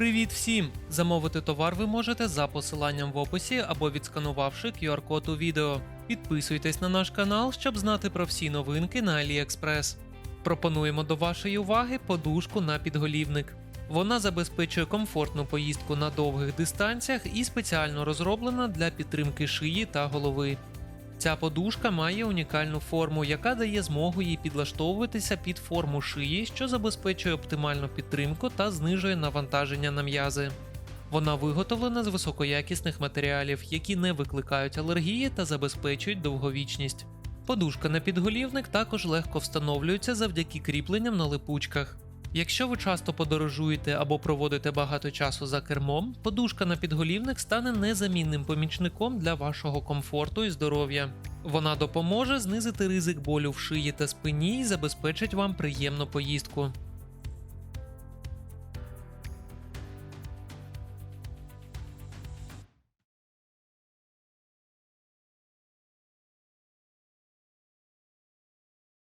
Привіт всім! Замовити товар ви можете за посиланням в описі або відсканувавши QR-код у відео. Підписуйтесь на наш канал, щоб знати про всі новинки на AliExpress. Пропонуємо до вашої уваги подушку на підголівник. Вона забезпечує комфортну поїздку на довгих дистанціях і спеціально розроблена для підтримки шиї та голови. Ця подушка має унікальну форму, яка дає змогу їй підлаштовуватися під форму шиї, що забезпечує оптимальну підтримку та знижує навантаження на м'язи. Вона виготовлена з високоякісних матеріалів, які не викликають алергії та забезпечують довговічність. Подушка на підголівник також легко встановлюється завдяки кріпленням на липучках. Якщо ви часто подорожуєте або проводите багато часу за кермом, подушка на підголівник стане незамінним помічником для вашого комфорту і здоров'я. Вона допоможе знизити ризик болю в шиї та спині і забезпечить вам приємну поїздку.